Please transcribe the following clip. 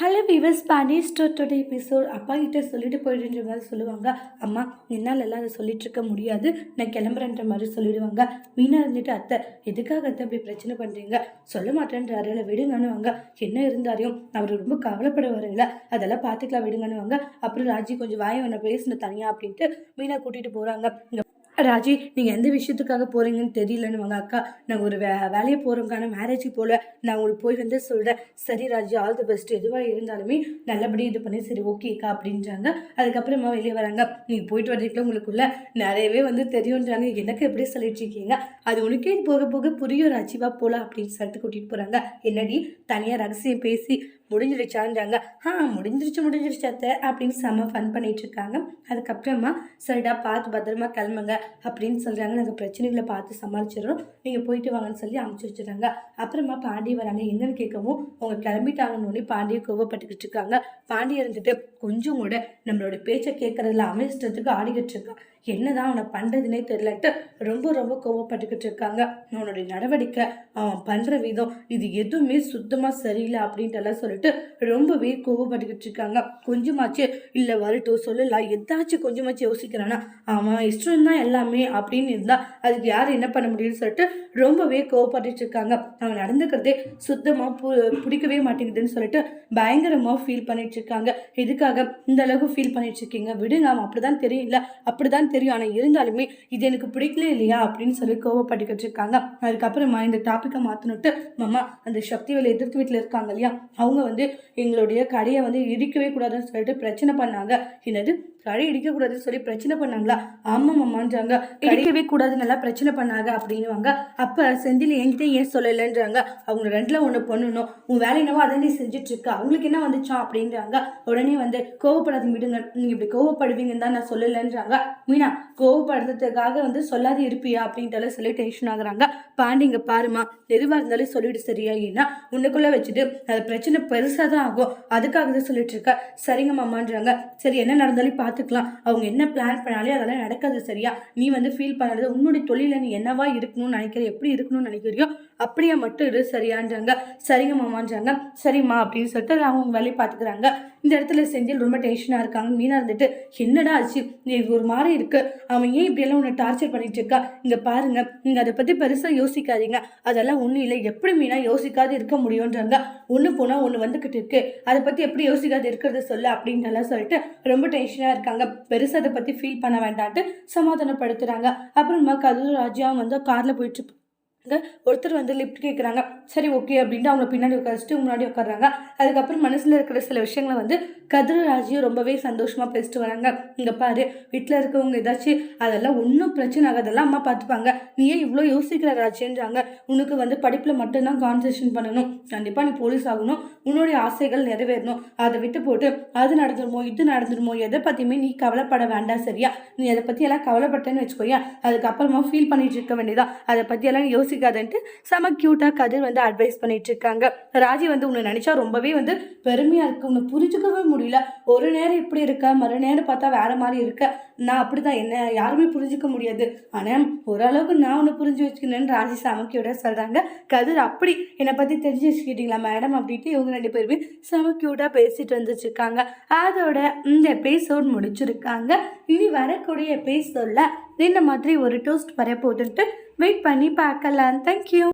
Hello விவஸ் Pandi ஸ்டோட்டோட episode அப்பா கிட்ட சொல்லிட்டு போயிடுன்ற மாதிரி சொல்லுவாங்க. அம்மா என்னால் எல்லாம் அதை சொல்லிட்டு இருக்க முடியாது. நான் கிளம்புறேன்ற மாதிரி சொல்லிடுவாங்க. மீனா இருந்துட்டு அத்தை எதுக்காக அத்தை அப்படி பிரச்சனை பண்ணுறீங்க சொல்ல மாட்டேன்றாரு இல்லை விடுங்கன்னுவாங்க. என்ன இருந்தாரையும் அவர் ரொம்ப கவலைப்பட அதெல்லாம் பார்த்துக்கலாம் விடுங்கன்னுவாங்க. அப்புறம் ராஜி கொஞ்சம் வாய் வேணா பேசணும் தனியாக அப்படின்ட்டு மீனா கூட்டிகிட்டு போகிறாங்க இங்கே ராஜி நீங்கள் எந்த விஷயத்துக்காக போகிறீங்கன்னு தெரியலன்னு வாங்க அக்கா. நான் ஒரு வே வேலையை போகிறோங்கான மேரேஜுக்கு போகல நான் உங்களுக்கு போய் வந்து சொல்கிறேன் சரி ராஜி ஆல் தி பெஸ்ட் எதுவாக இருந்தாலுமே நல்லபடியாக இது பண்ணி சரி ஓகேக்கா அப்படின்றாங்க. அதுக்கப்புறமா வெளியே வராங்க. நீங்கள் போயிட்டு வரதுக்குள்ள உங்களுக்குள்ள நிறையவே வந்து தெரியுன்றாங்க எனக்கு எப்படி சொல்லிட்டு இருக்கீங்க? அது உனக்கே போக போக புரியும் ராஜிவா போகலாம் அப்படின்னு சொல்லிட்டு கூட்டிகிட்டு போகிறாங்க என்னடி தனியாக ரகசியம் பேசி முடிஞ்சிருச்சான்றாங்க ஆ முடிஞ்சிருச்சு முடிஞ்சிருச்சு அத்தை அப்படின்னு செம்ம ஃபன் பண்ணிட்டு இருக்காங்க அதுக்கப்புறமா சரிடா பார்த்து பத்திரமா கிளம்புங்க அப்படின்னு சொல்கிறாங்க நாங்கள் பிரச்சனைகளை பார்த்து சமாளிச்சிடுறோம். நீங்கள் போயிட்டு வாங்கன்னு சொல்லி அமுச்சு வச்சுறாங்க அப்புறமா பாண்டிய வராங்க. எங்கன்னு கேட்கவும் அவங்க கிளம்பிட்டாங்கன்னு பாண்டியை கோவப்பட்டுக்கிட்டு இருக்காங்க. பாண்டிய இருந்துட்டு கொஞ்சம் கூட நம்மளோட பேச்சை கேட்கறதுல அமைச்சத்துக்கு ஆடிக்கிட்டு இருக்கான். என்னதான் அவனை பண்ணுறதுனே தெரியலன்ட்டு ரொம்ப ரொம்ப கோவப்பட்டுக்கிட்டு இருக்காங்க. அவனுடைய நடவடிக்கை அவன் பண்ணுற விதம் இது எதுவுமே சுத்தமாக சரியில்லை அப்படின்ட்டு எல்லாம் சொல்லிட்டு ரொம்பவே கோவப்பட்டுக்கிட்டு இருக்காங்க. கொஞ்சமாச்சு இல்லை வரட்டும் சொல்லலாம். எதாச்சும் கொஞ்சமாச்சும் யோசிக்கிறானா? அவன் இஷ்டம் தான் எல்லாமே அப்படின்னு இருந்தால் அதுக்கு யார் என்ன பண்ண முடியும்னு சொல்லிட்டு ரொம்பவே கோவப்பட்டுட்டு இருக்காங்க. அவன் நடந்துக்கிறதே சுத்தமாக பு பிடிக்கவே மாட்டேங்குதுன்னு சொல்லிட்டு பயங்கரமாக ஃபீல் பண்ணிட்டு இருக்காங்க. எதுக்காக இந்த அளவுக்கு ஃபீல் பண்ணிட்டு இருக்கீங்க? விடுங்க அவன் அப்படிதான் தெரியல அப்படிதான் தெரியும். ஆனால் இருந்தாலுமே இது எனக்கு பிடிக்கல இல்லையா? அப்படின்னு சொல்லி கோவப்பட்டுக்கிட்டு இருக்காங்க. அதுக்கப்புறமா இந்த டாப்பிக்கை மாற்றினுட்டு மாமா அந்த சக்தி வேலை எதிர்த்து வீட்டில் இருக்காங்க இல்லையா? அவங்க வந்து எங்களுடைய கடையை வந்து இடிக்கவே கூடாதுன்னு சொல்லிட்டு பிரச்சனை பண்ணாங்க. என்னது? கடை இடிக்கக்கூடாதுன்னு சொல்லி பிரச்சனை பண்ணாங்களா? ஆமாம் மாமான்றாங்க இடிக்கவே கூடாதுன்னு நல்லா பிரச்சனை பண்ணாங்க அப்படின்னுவாங்க. அப்போ செந்தில் என்கிட்ட ஏன் சொல்லலைன்றாங்க. அவங்க ரெண்டில் ஒன்று பண்ணணும். உன் வேலை என்னவோ அதை நீ செஞ்சுட்டு இருக்க அவங்களுக்கு என்ன வந்துச்சான் அப்படின்றாங்க. உடனே வந்து கோவப்படாத விடுங்க. நீங்கள் இப்படி கோவப்படுவீங்கன்னு தான் நான் சொல்லலைன்றாங்க. மீனா கோவப்படுறதுக்காக வந்து சொல்லாது இருப்பியா அப்படின்ட்டு சொல்லி டென்ஷன் ஆகுறாங்க. பாண்டிங்க பாருமா எதுவாக இருந்தாலும் சொல்லிட்டு சரியா ஏன்னா உன்னுக்குள்ளே வச்சுட்டு அது பிரச்சனை பெருசாக தான் ஆகும். அதுக்காக தான் சொல்லிட்டு இருக்க. சரிங்க மாமான்றாங்க. சரி என்ன நடந்தாலும் பார்த்துக்கலாம். அவங்க என்ன பிளான் பண்ணாலே அதெல்லாம் நடக்காது சரியா? நீ வந்து ஃபீல் பண்ணுறது உன்னுடைய தொழில நீ என்னவா இருக்கணும்னு நினைக்கிற எப்படி இருக்கணும்னு நினைக்கிறியோ அப்படியே மட்டும் இரு சரியான்றாங்க. சரிங்க மாமான்றாங்க. சரிம்மா அப்படின்னு சொல்லிட்டு அவங்க வேலையை பார்த்துக்கிறாங்க. இந்த இடத்துல செஞ்சில் ரொம்ப டென்ஷனாக இருக்காங்க. மீனாக இருந்துட்டு என்னடா ஆச்சு? நீ ஒரு மாதிரி இருக்கு. அவன் ஏன் இப்படியெல்லாம் உன்னை டார்ச்சர் பண்ணிட்டு இருக்கா? இங்கே பாருங்க. நீங்கள் அதை பற்றி பெருசாக யோசிக்காதீங்க. அதெல்லாம் ஒன்றும் இல்லை. எப்படி மீனா யோசிக்காது இருக்க முடியுன்றாங்க ஒன்று போனால் ஒன்று வந்துக்கிட்டு இருக்கு. அதை பற்றி எப்படி யோசிக்காது இருக்கிறத சொல்ல அப்படின்றலாம் சொல்லிட்டு ரொம்ப டென்ஷனாக இருக்காங்க. பெருசாக அதை பற்றி ஃபீல் பண்ண வேண்டான்ட்டு சமாதானப்படுத்துகிறாங்க அப்புறமா கதிர் ராஜாவும் வந்து காரில் போயிட்டு ஒருத்தர் வந்து லிஃப்ட் கேட்குறாங்க சரி ஓகே அப்படின்ட்டு அவங்க பின்னாடி உட்காந்துட்டு முன்னாடி உட்காடுறாங்க அதுக்கப்புறம் மனசில் இருக்கிற சில விஷயங்களை வந்து கதிரராஜியும் ரொம்பவே சந்தோஷமாக பேசிட்டு வராங்க. இங்கே பாரு வீட்டில் இருக்கவங்க ஏதாச்சும் அதெல்லாம் ஒன்றும் பிரச்சனை ஆகாதெல்லாம் அம்மா பார்த்துப்பாங்க நீ ஏன் இவ்வளோ யோசிக்கிற ராஜின்றாங்க. உனக்கு வந்து படிப்பில் மட்டும்தான் கான்சன்ட்ரேஷன் பண்ணணும். கண்டிப்பாக நீ போலீஸ் ஆகணும். உன்னுடைய ஆசைகள் நிறைவேறணும். அதை விட்டு போட்டு அது நடந்துருமோ இது நடந்துருமோ எதை பற்றியுமே நீ கவலைப்பட வேண்டாம் சரியா? நீ அதை பற்றி எல்லாம் கவலைப்பட்டேன்னு வச்சுக்கோயா? அதுக்கப்புறமா ஃபீல் பண்ணிட்டு இருக்க வேண்டியதான் அதை பற்றியெல்லாம் யோசிக்காதன்ட்டு செம க்யூட்டாக கதிர் வந்து அட்வைஸ் பண்ணிட்டு இருக்காங்க ராஜி வந்து உன்னை நினச்சா ரொம்பவே வந்து பெருமையாக இருக்கு. உன்னை புரிஞ்சுக்கவே முடியல. ஒரு நேரம் இப்படி இருக்க மறு நேரம் பார்த்தா வேற மாதிரி இருக்க. நான் அப்படி தான் என்ன யாருமே புரிஞ்சுக்க முடியாது. ஆனால் ஓரளவுக்கு நான் ஒன்று புரிஞ்சு வச்சுக்கணும்னு ராஜி சமக்கியோட சொல்கிறாங்க கதிர் அப்படி என்னை பற்றி தெரிஞ்சு வச்சுக்கிட்டீங்களா மேடம் அப்படின்ட்டு இவங்க ரெண்டு பேருமே சமக்கியூட்டாக பேசிட்டு வந்துச்சுருக்காங்க அதோட இந்த எபிசோட் முடிச்சிருக்காங்க. இனி வரக்கூடிய எபிசோடில் இந்த மாதிரி ஒரு டோஸ்ட் வரப்போகுதுன்ட்டு வெயிட் பண்ணி பார்க்கலாம். தேங்க்யூ